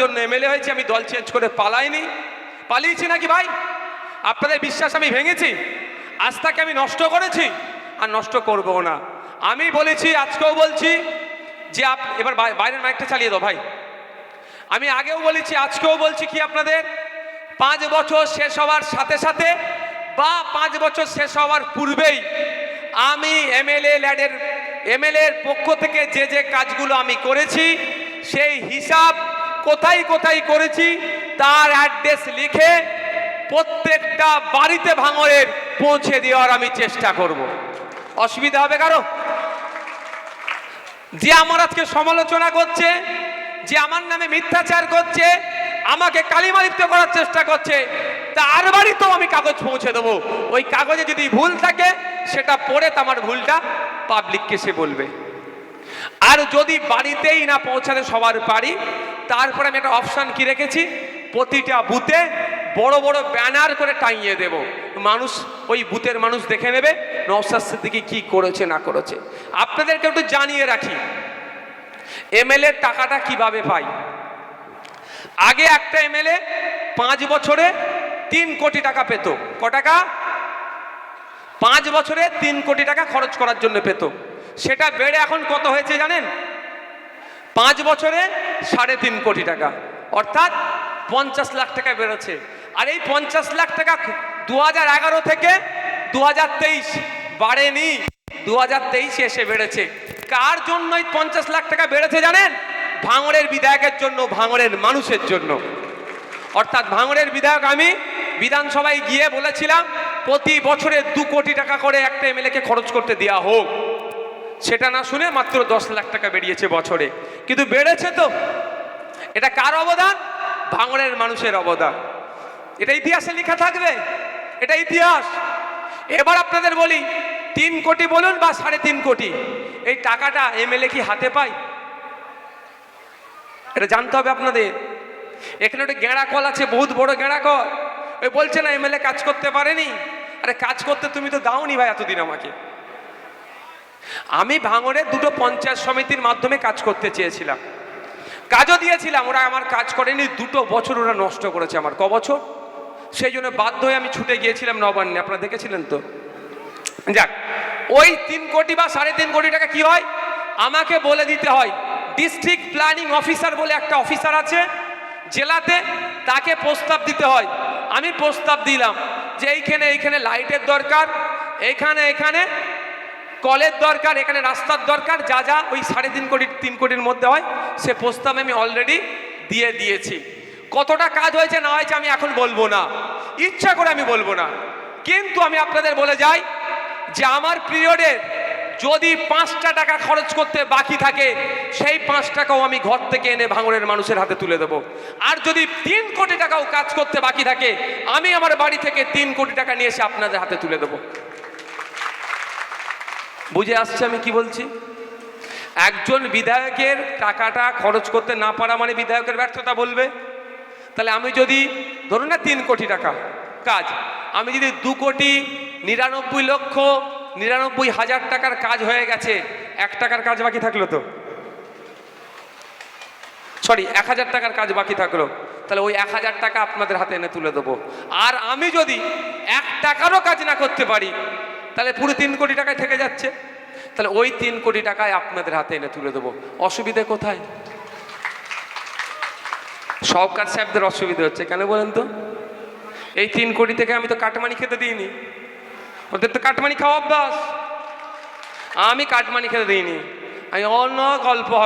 জন্য এমএলএ হয়েছি, আমি দল চেঞ্জ করে পালাইনি। পালিয়েছি নাকি ভাই? আপনাদের বিশ্বাস আমি ভেঙেছি? আস্থাকে আমি নষ্ট করেছি? আর নষ্ট করব না। আমি বলেছি, আজকেও বলছি যে আপ, এবার বাইরের মাইকটা চালিয়ে দাও ভাই। আমি আগেও বলেছি, আজকেও বলছি কি আপনাদের? পাঁচ বছর শেষ হওয়ার সাথে সাথে বা পাঁচ বছর শেষ হওয়ার পূর্বেই আমি এমএলএ ল্যাডের এমএলএর পক্ষ থেকে যে যে কাজগুলো আমি করেছি, সেই হিসাব কোথায় কোথায় করেছি, তার অ্যাড্রেস লিখে প্রত্যেকটা বাড়িতে ভাঙরের পৌঁছে দেওয়ার আমি চেষ্টা করব। অসুবিধা হবে কারও? যে আমার আজকে সমালোচনা করছে, যে আমার নামে মিথ্যাচার করছে, আমাকে কালিমালিপ্ত করার চেষ্টা করছে, তার বাড়িতেও আমি কাগজ পৌঁছে দেবো। ওই কাগজে যদি ভুল থাকে, সেটা পড়ে তো আমার ভুলটা পাবলিককে সে বলবে। আর যদি বাড়িতেই না পৌঁছাতে সবার পারি, তারপরে আমি একটা অপশান কি রেখেছি? প্রতিটা বুথে বড় বড় ব্যানার করে টাঙিয়ে দেব। মানুষ, ওই বুথের মানুষ দেখে নেবে নওসাদ সিদ্দিকি কি করেছে, না করেছে। আপনাদেরকে একটু জানিয়ে রাখি, এমএলএ টাকাটা কীভাবে পাই? আগে একটা এমএলএ পাঁচ বছরে তিন কোটি টাকা পেত। ক টাকা? পাঁচ বছরে তিন কোটি টাকা খরচ করার জন্য পেত। সেটা বেড়ে এখন কত হয়েছে জানেন? পাঁচ বছরে সাড়ে তিন কোটি টাকা। অর্থাৎ পঞ্চাশ লাখ টাকা বেড়েছে। আর এই পঞ্চাশ লাখ টাকা দু হাজার এগারো থেকে দু হাজার তেইশ বাড়েনি। দু হাজার তেইশে এসে বেড়েছে। কার জন্য এই পঞ্চাশ লাখ টাকা বেড়েছে জানেন? ভাঙড়ের বিধায়কের জন্য, ভাঙড়ের মানুষের জন্য। অর্থাৎ ভাঙড়ের বিধায়ক আমি বিধানসভায় গিয়ে বলেছিলাম, প্রতি বছরে দু কোটি টাকা করে একটা এমএলএকে খরচ করতে দেওয়া হোক। সেটা না শুনে মাত্র দশ লাখ টাকা বেরিয়েছে বছরে। কিন্তু বেড়েছে তো। এটা কার অবদান? ভাঙড়ের মানুষের অবদান। এটা ইতিহাসে লেখা থাকবে। এটা ইতিহাস। এবার আপনাদের বলি, তিন কোটি বলুন বা সাড়ে তিন কোটি। এই টাকাটা এমএলএ কি হাতে পায়? এটা জানতে হবে আপনাদের। এখানে একটা গেঁড়া কল আছে, বহুত বড় গেঁড়া কল। ওই বলছে না, এমএলএ কাজ করতে পারেনি। আরে কাজ করতে তুমি তো দাওনি ভাই এতদিন আমাকে। আমি ভাঙড়ে দুটো পঞ্চায়েত সমিতির মাধ্যমে কাজ করতে চেয়েছিলাম। কাজও দিয়েছিলাম, ওরা আমার কাজ করেনি, দুটো বছর ওরা নষ্ট করেছে আমার, ক বছর? সেই জন্য বাধ্য হয়ে আমি ছুটে গিয়েছিলাম নবান্নে, আপনারা দেখেছিলেন তো? যাক, ওই তিন কোটি বা সাড়ে তিন কোটি টাকা কি হয়? আমাকে বলে দিতে হয় ডিস্ট্রিক্ট প্ল্যানিং অফিসার বলে একটা অফিসার আছে, জেলাতে তাকে প্রস্তাব দিতে হয়। আমি প্রস্তাব দিলাম যে এইখানে এইখানে লাইটের দরকার, এইখানে এখানে কলের দরকার, এখানে রাস্তার দরকার, যা যা ওই সাড়ে তিন কোটি, তিন কোটির মধ্যে হয়, সে প্রস্তাব আমি অলরেডি দিয়ে দিয়েছি। কতটা কাজ হয়েছে না হয়েছে আমি এখন বলব না। ইচ্ছা করে আমি বলব না। কিন্তু আমি আপনাদের বলে যাই যে আমার পিরিয়ডের যদি পাঁচটা টাকা খরচ করতে বাকি থাকে, সেই পাঁচ টাকাও আমি ঘর থেকে এনে ভাঙড়ের মানুষের হাতে তুলে দেবো। আর যদি তিন কোটি টাকাও কাজ করতে বাকি থাকে, আমি আমার বাড়ি থেকে তিন কোটি টাকা নিয়ে এসে আপনাদের হাতে তুলে দেবো। বুঝে আসছে আমি কি বলছি? একজন বিধায়কের টাকাটা খরচ করতে না পারা মানে বিধায়কের ব্যর্থতা বলবে? তাহলে আমি যদি, ধরুন না তিন কোটি টাকা, কাজ, আমি যদি দু কোটি নিরানব্বই লক্ষ, নিরানব্বই হাজার টাকার কাজ হয়ে গেছে, এক টাকার কাজ বাকি থাকল তো? সরি এক হাজার টাকার কাজ বাকি থাকল। তাহলে ওই এক হাজার টাকা আপনাদের হাতে এনে তুলে দেবো। আর আমি যদি এক টাকারও কাজ না করতে পারি তাহলে পুরো তিন কোটি টাকায় থেকে যাচ্ছে। তাহলে ওই তিন কোটি টাকায় আপনাদের হাতে এনে তুলে দেবো। অসুবিধে কোথায়? সহকার সাহেবদের অসুবিধে হচ্ছে, কেন বলেন তো? এই তিন কোটি থেকে আমি তো কাটমানি খেতে দিইনি। ওদের তো কাটমানি খাওয়া অভ্যাস। আমি কাটমানি খেতে দিইনি। আমি অন্য গল্প হবে।